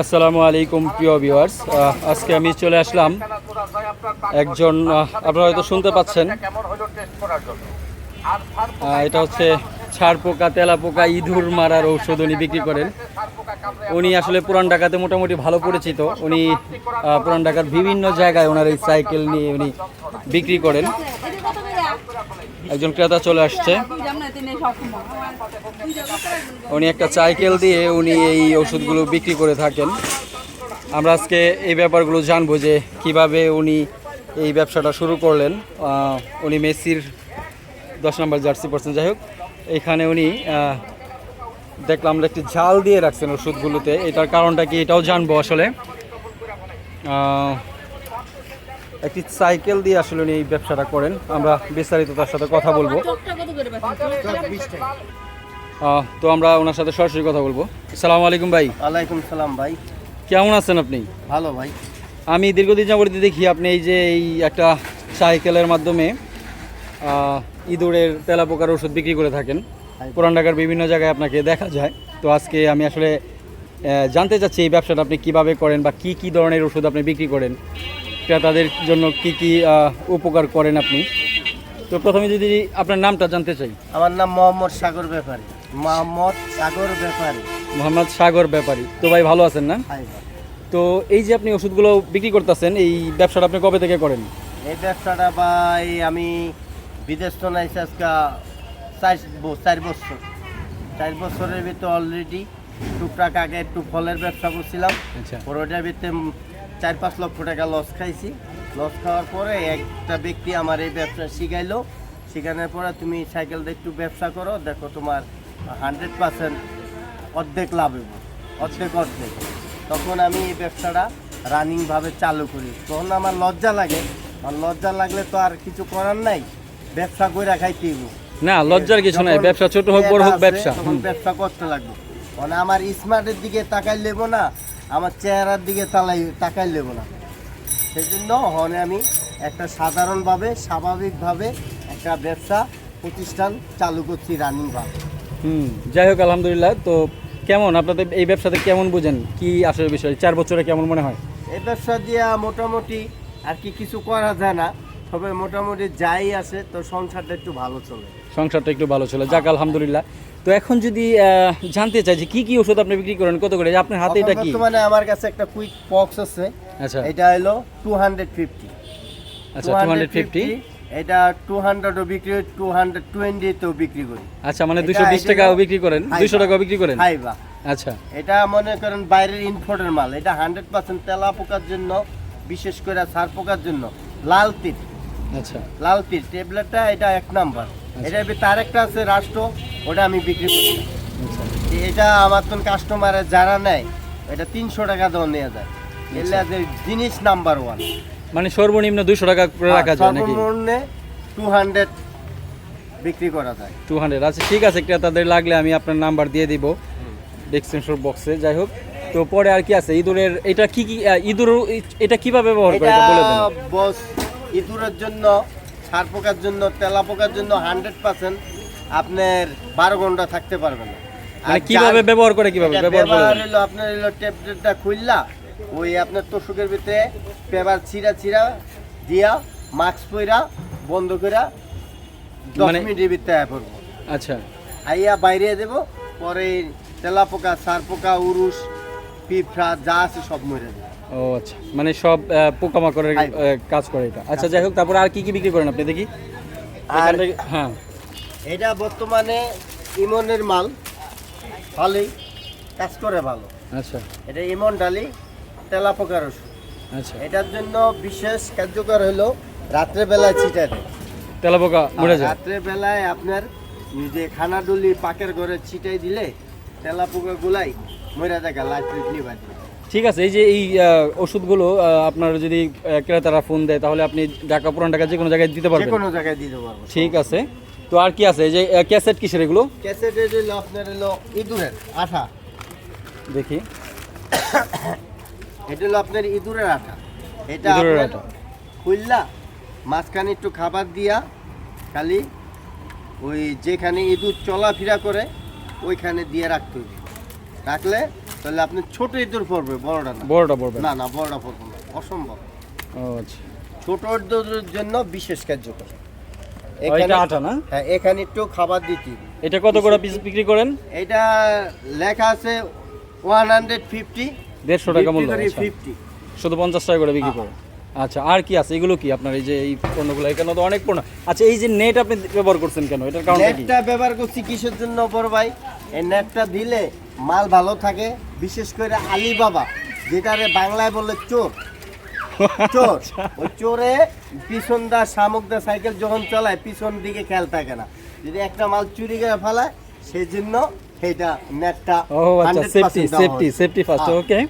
আসসালামু আলাইকুম, প্রিয় ভিউয়ার্স আজকে আমি চলে আসলাম একজন আপনারা হয়তো শুনতে পাচ্ছেন। এটা হচ্ছে ছাড় পোকা, তেলা পোকা, ইঁদুর মারার ঔষধ উনি বিক্রি করেন। উনি আসলে পুরান ঢাকাতে মোটামুটি ভালো পরিচিত। উনি পুরান ঢাকার বিভিন্ন জায়গায় ওনার এই সাইকেল নিয়ে উনি বিক্রি করেন। একজন ক্রেতা চলে আসছে। উনি একটা সাইকেল দিয়ে উনি এই ওষুধগুলো বিক্রি করে থাকেন। আমরা আজকে এই ব্যাপারগুলো জানব যে কীভাবে উনি এই ব্যবসাটা শুরু করলেন। উনি মেসির দশ নম্বর জার্সি পার্সেন যাই হোক, এখানে উনি দেখলাম আমরা একটি ঝাল দিয়ে রাখছেন ওষুধগুলোতে। এটার কারণটা কি এটাও জানব আসলে। একটি সাইকেল দিয়ে আসলে উনি এই ব্যবসাটা করেন। আমরা বিস্তারিত তার সাথে কথা বলব। তো আমরা ওনার সাথে সরাসরি কথা বলব। সালামু আলাইকুম ভাই। ওয়ালাইকুম সালাম ভাই। কেমন আছেন আপনি? ভালো ভাই। আমি দীর্ঘদিন যাবতীয় দেখি আপনি এই যে এই একটা সাইকেলের মাধ্যমে ইঁদুরের তেলা পোকার ওষুধ বিক্রি করে থাকেন। পুরান ঢাকার বিভিন্ন জায়গায় আপনাকে দেখা যায়। তো আজকে আমি আসলে জানতে চাচ্ছি এই ব্যবসাটা আপনি কীভাবে করেন বা কি কি ধরনের ওষুধ আপনি বিক্রি করেন। ক্রেতাদের জন্য কি কি উপকার করেন আপনি? তো প্রথমে যদি আপনার নামটা জানতে চাই। আমার নাম মোহাম্মদ সাগর ব্যাপারী। মোহাম্মদ সাগর ব্যাপারী। মোহাম্মদ সাগর ব্যাপারী। তো ভাই ভালো আছেন না? তো এই যে আপনি ওষুধগুলো বিক্রি করতেছেন এই ব্যবসাটা আপনি কবে থেকে করেন? এই ব্যবসাটা ভাই আমি বিদেশ তো নাই আজকে চার বছর। চার বছরের ভিতরে অলরেডি টুকটাক আগে একটু ফলের ব্যবসা করছিলাম। আচ্ছা। ওটার ভিতরে চার পাঁচ লক্ষ টাকা লস খাইছি। লস খাওয়ার পরে একটা ব্যক্তি আমার এই ব্যবসা শিখাইলো। শেখানোর পরে তুমি সাইকেলটা একটু ব্যবসা করো দেখো তোমার হান্ড্রেড পার্সেন্ট অর্ধেক লাভ হবে অর্ধেক অর্ধেক। তখন আমি এই ব্যবসাটা রানিংভাবে চালু করি। তখন আমার লজ্জা লাগে। আর লজ্জা লাগলে তো আর কিছু করার নাই ব্যবসা করে খাইতে হইব। না লজ্জার কিছু নাই। ব্যবসা ছোট হোক বড় হোক ব্যবসা। তখন ব্যবসা করতে লাগবে। মানে আমার স্মার্টের দিকে তাকাই লেব না আমার চেহারার দিকে তালাই তাকাই লেব না। সেই জন্য হনে আমি একটা সাধারণভাবে স্বাভাবিকভাবে একটা ব্যবসা প্রতিষ্ঠান চালু করছি রানিং রানিংভাবে হুম যাই হোক আলহামদুলিল্লাহ। তো কেমন? আপনাদের এই ব্যবসাতে কেমন বুঝেন? কি আসলে বিষয়? চার বছরে কেমন মনে হয়? এই ব্যবসা দিয়ে মোটামুটি আর কি কিছু করা যায় না তবে মোটামুটি যাই আসে তো সংসারটা একটু ভালো চলে। সংসারটা একটু ভালো চলে। যাক আলহামদুলিল্লাহ। তো এখন যদি জানতে চাই যে কি কি ওষুধ আপনি বিক্রি করেন কত করে? আপনার হাতে এটা কি? বর্তমানে আমার কাছে একটা কুইক পক্স আছে। আচ্ছা। এটা হলো টু হান্ড্রেড ফিফটি আচ্ছা টু হান্ড্রেড ফিফটি এটা টু হান্ড্রেডও বিক্রি করি টু হান্ড্রেড টোয়েন্টিতেও বিক্রি করি। আচ্ছা মানে এটা- দুশো বিশ এটা টাকাও বিক্রি করেন হাইবা। দুশো টাকাও বিক্রি করেন? হাইবা। আচ্ছা। এটা মনে করেন বাইরের ইনফোর্টের মাল এটা হান্ড্রেড পার্সেন্ট তেলা পোকার জন্য বিশেষ করে সার পোকার জন্য। লাল তীর আচ্ছা। লাল তীর ট্যাবলেটটা এটা এক নাম্বার এটা তার একটা আছে রাষ্ট্র ওটা আমি বিক্রি করি। না। এটা আমার তো কাস্টমারের যারা নেয় এটা তিনশো টাকা দাম নেওয়া যায়। এলে যে জিনিস নাম্বার ওয়ান মানে সর্বনিম্ন দুশো টাকা করে রাখা যায় নাকি? সর্বমূল্যে টু হান্ড্রেড বিক্রি করা যায়। টু হান্ড্রেড আচ্ছা ঠিক আছে ক্রেতাদের লাগলে আমি আপনার নাম্বার দিয়ে দিব। ডেসক্রিপশন বক্সে যাই হোক। তো পরে আর কি আছে? ইঁদুরের এটা কি কি ইঁদুর এটা কীভাবে ব্যবহার করে বলে দেন। বস ইঁদুরের জন্য সার পোকার জন্য তেলা পোকার জন্য হান্ড্রেড পার্সেন্ট আপনার বারো ঘণ্টা থাকতে পারবে না। মানে কীভাবে ব্যবহার করে কীভাবে? ব্যবহার করে হলো আপনার হলো ট্যাবলেটটা খুললা ওই আপনার তোষকের ভিতরে পেপার ছিঁড়া ছিঁড়া দিয়া মাস্ক পইরা বন্ধ কইরা দশ মানে- মিনিটের ভিতরে পড়ব। আচ্ছা। আইয়া বাইরে দেব পরে তেলা পোকা সার পোকা উরুস পিঁপড়া যা আছে সব মরে দেবে ও আচ্ছা মানে সব পোকামাকড়ের কাজ করে এটা। আচ্ছা যাই হোক তারপরে আর কি কি বিক্রি করেন আপনি? দেখি। আর হ্যাঁ। এটা বর্তমানে ইমনের মাল ভালোই কাজ করে ভালো। আচ্ছা। এটা ইমন ডালি তেলা পোকার ওষুধ। আচ্ছা। এটার জন্য বিশেষ কার্যকর হলো রাত্রে বেলায় ছিটা দেয় তেলা পোকা মরে যায়? রাত্রে বেলায় আপনার যে খানাডুলি পাকের ঘরে ছিটাই দিলে তেলা পোকা গুলাই মরে দেখা লাইট নিবা ঠিক আছে এই যে এই ওষুধগুলো আপনার যদি ক্রেতারা ফোন দেয় তাহলে আপনি ঢাকা পুরান ঢাকা যে কোনো জায়গায় দিতে পারবেন। যে কোনো জায়গায় দিতে পারব। ঠিক আছে। তো আর কি আছে? এই যে ক্যাসেট কিসের এগুলো? ক্যাসেট হলো আপনার হলো ইঁদুরের আঠা। দেখি। এটা হলো আপনার ইঁদুরের আঠা। এটা ইঁদুরের আঠা। খুললা মাঝখানে একটু খাবার দিয়া খালি ওই যেখানে ইঁদুর চলাফেরা করে ওইখানে দিয়ে রাখতে হবে রাখলে তাহলে আপনি ছোট ইঁদুর পড়বে বড়টা না। বড়টা পড়বে না না বড়টা পড়বে না। অসম্ভব। ও আচ্ছা। ছোট ইঁদুরের জন্য বিশেষ কার্যকর। আটা না? হ্যাঁ এখানে একটু খাবার এটা কত করে পিস বিক্রি করেন? এটা লেখা আছে ওয়ান হান্ড্রেড ফিফটি দেড়শো টাকা মূল্য আচ্ছা। ফিফটি শুধু পঞ্চাশ টাকা করে বিক্রি করে আচ্ছা আর কি আছে? এগুলো কি আপনার এই যে এই পণ্যগুলো? এখানে তো অনেক পণ্য। আচ্ছা এই যে নেট আপনি ব্যবহার করছেন কেন? এটার কারণটা কি? নেটটা ব্যবহার করছি কিসের জন্য বড় ভাই? এই নেটটা দিলে মাল ভালো থাকে বিশেষ করে আলিবাবা যেটারে বাংলায় বলে চোর। চোর ওই চোরে পিছন দা শামুক দা সাইকেল যখন চলায় পিছন দিকে খেয়াল থাকে না। যদি একটা মাল চুরি করে ফেলায় সেই জন্য সেইটা নেটটা ও আচ্ছা safety safety safety first. Okay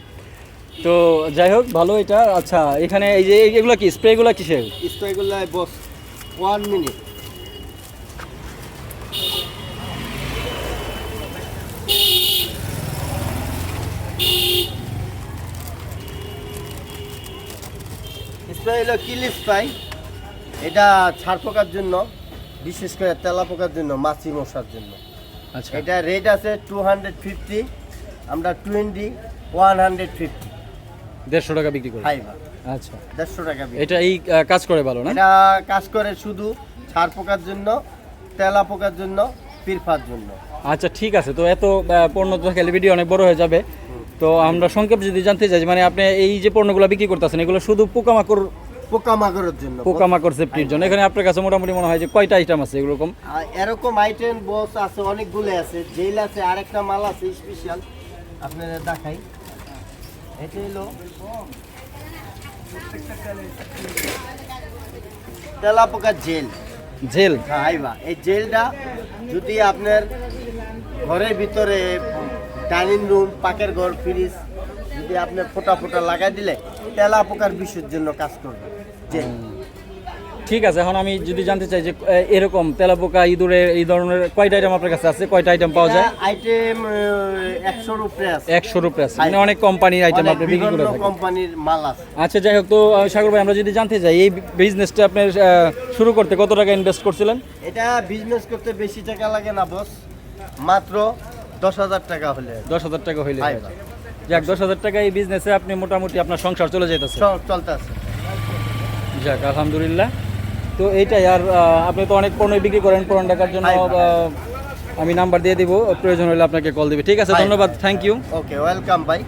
তো যাই হোক ভালো এটা। আচ্ছা এখানে এই যে এগুলো কি? স্প্রেগুলো কিসের? স্প্রেগুলো বস ওয়ান মিনিট স্প্রে হলো কিলি স্প্রাই এটা ছাড় পোকার জন্য বিশেষ করে তেলা পোকার জন্য মাছি মশার জন্য। আচ্ছা। এটা রেট আছে টু হান্ড্রেড ফিফটি আমরা টোয়েন্টি ওয়ান হান্ড্রেড ফিফটি দেড়শো টাকা বিক্রি করে। ফাইবার আচ্ছা। দেড়শো টাকা। এটা এই কাজ করে ভালো না? এটা কাজ করে শুধু ছাড় পোকার জন্য তেলা পোকার জন্য পিরফার জন্য। আচ্ছা ঠিক আছে। তো এত পণ্য তো খেলে ভিডিও অনেক বড় হয়ে যাবে। তো আমরা সংক্ষেপ যদি জানতে চাই মানে আপনি এই যে পণ্যগুলো বিক্রি করতেছেন এগুলো শুধু পোকামাকড় পোকামাকড়ের জন্য। পোকামাকড় সেফটির জন্য। এখানে আপনার কাছে মোটামুটি মনে হয় যে কয়টা আইটেম আছে এরকম? এরকম আইটেম বস আছে অনেকগুলো আছে। জেল আছে আরেকটা মাল আছে স্পেশাল আপনাদের দেখাই। এটা হলো তেলা পোকার জেল? জেল আইবা। এই জেলটা যদি আপনার ঘরের ভিতরে ডাইনিং রুম পাকের ঘর ফ্রিজ যদি আপনি ফোটা ফোটা লাগাই দিলে তেলা পোকার বিষের জন্য কাজ করবে। জেল ঠিক আছে এখন আমি যদি জানতে চাই যে এরকম তেলাপোকা ইঁদুরে এই ধরনের কয়টা আইটেম আপনার কাছে আছে? কয়টা আইটেম পাওয়া যায়? আইটেম একশোর উপরে আছে। একশোর উপরে আছে। মানে অনেক কোম্পানির আইটেম আপনি বিক্রি করে থাকেন। কোম্পানির মাল আছে। আচ্ছা যাই হোক তো সাগর ভাই আমরা যদি জানতে চাই এই বিজনেসটা আপনি শুরু করতে কত টাকা ইনভেস্ট করছিলেন? এটা বিজনেস করতে বেশি টাকা লাগে না বস মাত্র দশ হাজার টাকা হলে দশ হাজার টাকা হইলে হয়। যাক দশ হাজার টাকা এই বিজনেসে আপনি মোটামুটি আপনার সংসার চলে যেতেছে চলতে আছে। যাক আলহামদুলিল্লাহ। তো এইটাই আর আহ, আপনি তো অনেক পণ্য বিক্রি করেন পুরান টাকার জন্য। আমি নাম্বার দিয়ে দিব প্রয়োজন হলে আপনাকে কল দিবে। ঠিক আছে। ধন্যবাদ থ্যাংক ইউ ওকে ওয়েলকাম ভাই